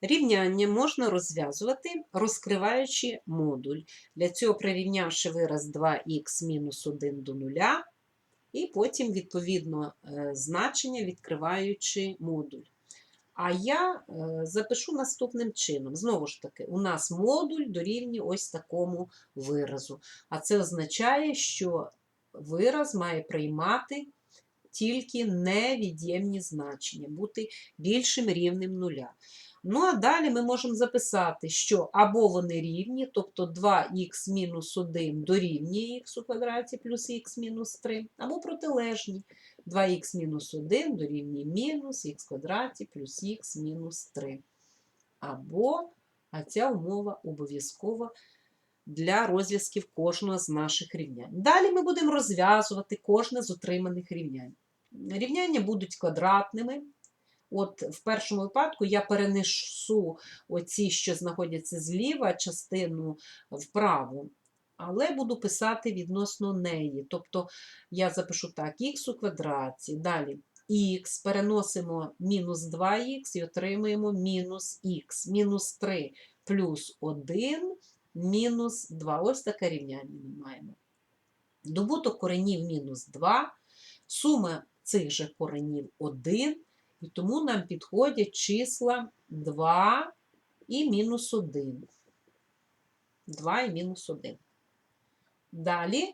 Рівняння можна розв'язувати, розкриваючи модуль. Для цього прирівнявши вираз 2х мінус 1 до 0, і потім, відповідно, е, значення відкриваючи модуль. А я е, запишу наступним чином. Знову ж таки, у нас модуль дорівнює ось такому виразу. А це означає, що вираз має приймати тільки невід'ємні значення, бути більшим рівнем нуля. Ну, а далі ми можемо записати, що або вони рівні, тобто 2х мінус 1 дорівнює х у квадраті плюс х мінус 3, або протилежні. 2х мінус 1 дорівнює мінус х квадраті плюс х мінус 3. Або, а ця умова обов'язкова для розв'язків кожного з наших рівнянь. Далі ми будемо розв'язувати кожне з отриманих рівнянь. Рівняння будуть квадратними. От в першому випадку я перенесу оці, що знаходяться зліва, частину вправо, але буду писати відносно неї. Тобто я запишу так, х у квадраті, далі х, переносимо мінус 2х і отримуємо мінус х, мінус 3 плюс 1, мінус 2. Ось таке рівняння ми маємо. Добуток коренів мінус 2, сума цих же коренів 1, і тому нам підходять числа 2 і мінус 1. 2 і мінус 1. Далі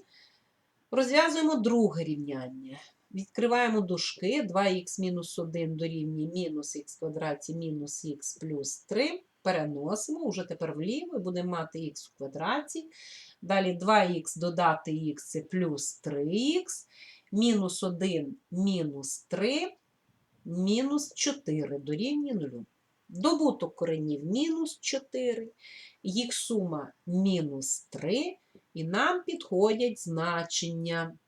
розв'язуємо друге рівняння. Відкриваємо дужки 2х мінус 1 дорівнює мінус х квадраті мінус х плюс 3. Переносимо, вже тепер вліво, будемо мати х у квадраті. Далі 2х додати х це плюс 3х, мінус 1 мінус 3, мінус 4 дорівнює 0. Добуток коренів мінус 4, їх сума мінус 3, і нам підходять значення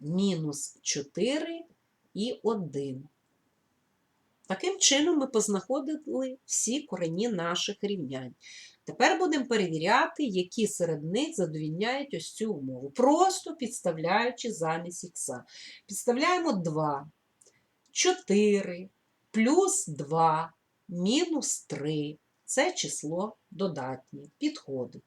мінус 4 і 1. Таким чином ми познаходили всі корені наших рівнянь. Тепер будемо перевіряти, які серед них задовільняють ось цю умову. Просто підставляючи замість х. Підставляємо 2, 4, плюс 2, мінус 3. Це число додатнє. Підходить.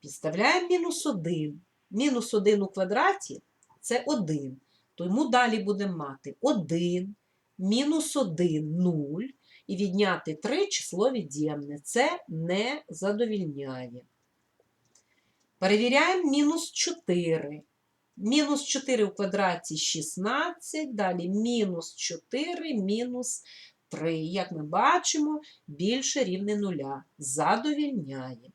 Підставляємо мінус 1. Мінус 1 у квадраті це 1. Тому далі будемо мати 1, мінус 1 0. І відняти 3 число від'ємне. Це не задовільняє. Перевіряємо мінус 4. Мінус 4 у квадраті 16, далі мінус 4, мінус 3. Як ми бачимо, більше рівне нуля. Задовільняє.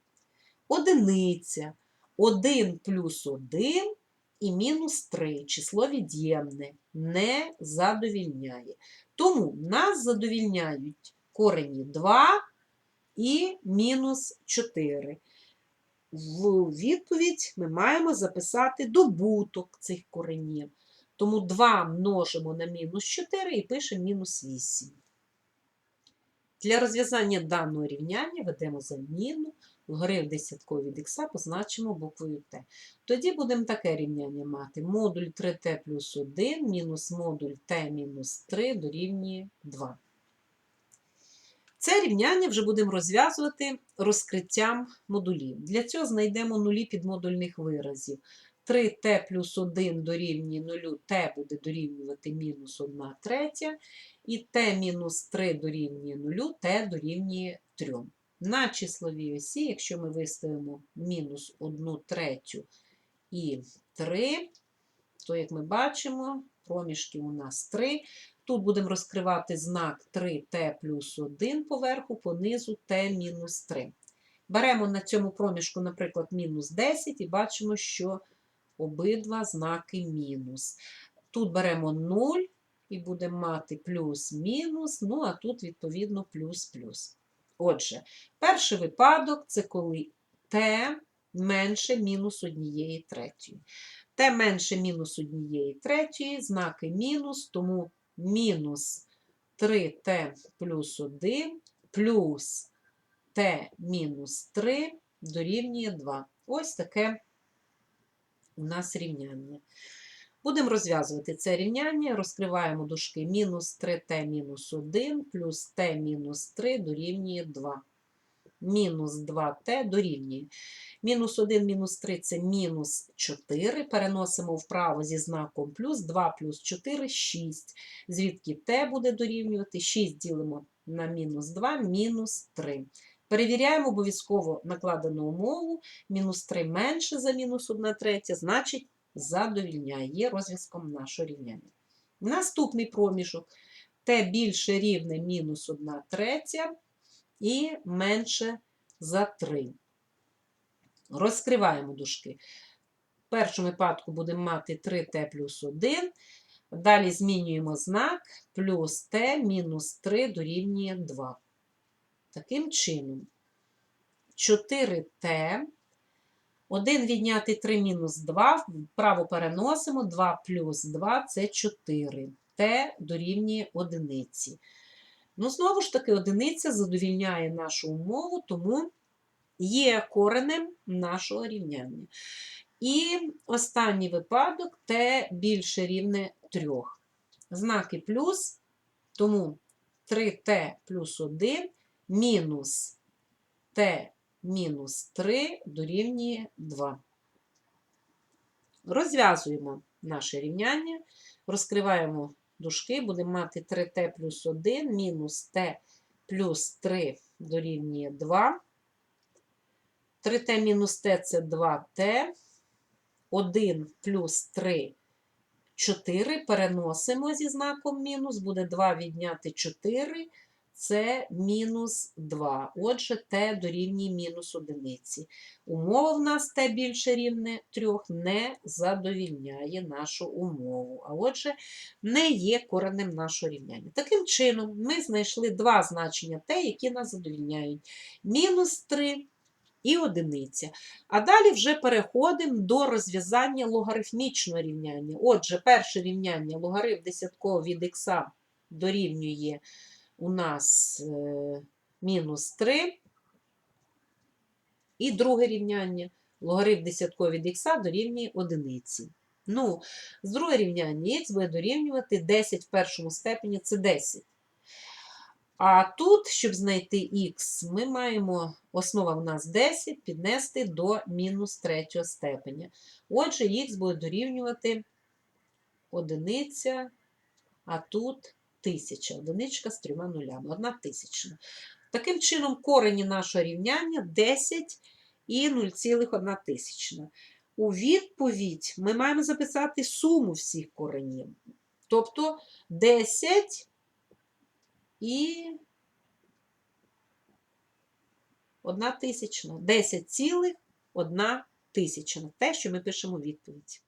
Одиниця. 1 плюс 1 і мінус 3. Число від'ємне. Не задовільняє. Тому нас задовільняють корені 2 і мінус 4. В відповідь ми маємо записати добуток цих коренів. Тому 2 множимо на мінус 4 і пишемо мінус 8. Для розв'язання даного рівняння ведемо заміну. Вгорив десяткові від х позначимо буквою Т. Тоді будемо таке рівняння мати. Модуль 3t плюс 1 мінус модуль t мінус 3 дорівнює 2. Це рівняння вже будемо розв'язувати розкриттям модулів. Для цього знайдемо нулі підмодульних виразів. 3t плюс 1 дорівнює 0, t буде дорівнювати мінус 1 третя, і t мінус 3 дорівнює 0, t дорівнює 3. На числовій осі, якщо ми виставимо мінус 1 третю і 3, то, як ми бачимо, проміжки у нас 3. Тут будемо розкривати знак 3t плюс 1 поверху, понизу t мінус 3. Беремо на цьому проміжку, наприклад, мінус 10 і бачимо, що обидва знаки мінус. Тут беремо 0 і будемо мати плюс-мінус, ну а тут, відповідно, плюс-плюс. Отже, перший випадок це коли t менше мінус однієї третьої. T менше мінус однієї третьої, знаки мінус, тому мінус 3t плюс 1 плюс t мінус 3 дорівнює 2. Ось таке у нас рівняння. Будемо розв'язувати це рівняння, розкриваємо дужки мінус 3t мінус 1 плюс t мінус 3 дорівнює 2. Мінус 2t дорівнює. Мінус 1 мінус 3 це мінус 4. Переносимо вправо зі знаком плюс 2 плюс 4 6. Звідки t буде дорівнювати? 6 ділимо на мінус 2, мінус 3. Перевіряємо обов'язково накладену умову. Мінус 3 менше за мінус 1 третя, значить задовільняє, є розв'язком нашого рівняння. Наступний проміжок t більше рівне мінус 1 третя і менше за 3. Розкриваємо дужки. В першому випадку будемо мати 3t плюс 1. Далі змінюємо знак, плюс t мінус 3 дорівнює 2. Таким чином, 4t, 1 відняти 3 мінус 2, вправо переносимо, 2 плюс 2 це 4. t дорівнює одиниці. Ну, знову ж таки, одиниця задовільняє нашу умову, тому є коренем нашого рівняння. І останній випадок t більше рівне 3. Знаки плюс, тому 3t плюс 1 мінус t мінус 3 дорівнює 2. Розв'язуємо наше рівняння, розкриваємо дужки, будемо мати 3t плюс 1 мінус t плюс 3 дорівнює 2. 3t мінус t це 2t. 1 плюс 3 4. Переносимо зі знаком мінус, буде 2 відняти 4, це мінус 2. Отже, t дорівнює мінус одиниці. Умова в нас t більше рівне 3 не задовільняє нашу умову. А отже, не є коренем нашого рівняння. Таким чином, ми знайшли два значення t, які нас задовільняють. Мінус 3 і одиниця. А далі вже переходимо до розв'язання логарифмічного рівняння. Отже, перше рівняння логарифм десятково від х дорівнює у нас е, мінус 3. І друге рівняння логарифм десятково від х дорівнює одиниці. Ну, з друге рівняння х буде дорівнювати 10 в першому степені це 10. А тут, щоб знайти х, ми маємо, основа в нас 10, піднести до мінус третього степеня. Отже, х буде дорівнювати одиниця, а тут тисяча. Одиничка з трьома нулями, одна тисячна. Таким чином, корені нашого рівняння 10 і 0,1 тисячна. У відповідь ми маємо записати суму всіх коренів. Тобто 10 і одна тисячна. 10 цілих одна тисячна. Те, що ми пишемо у відповідь.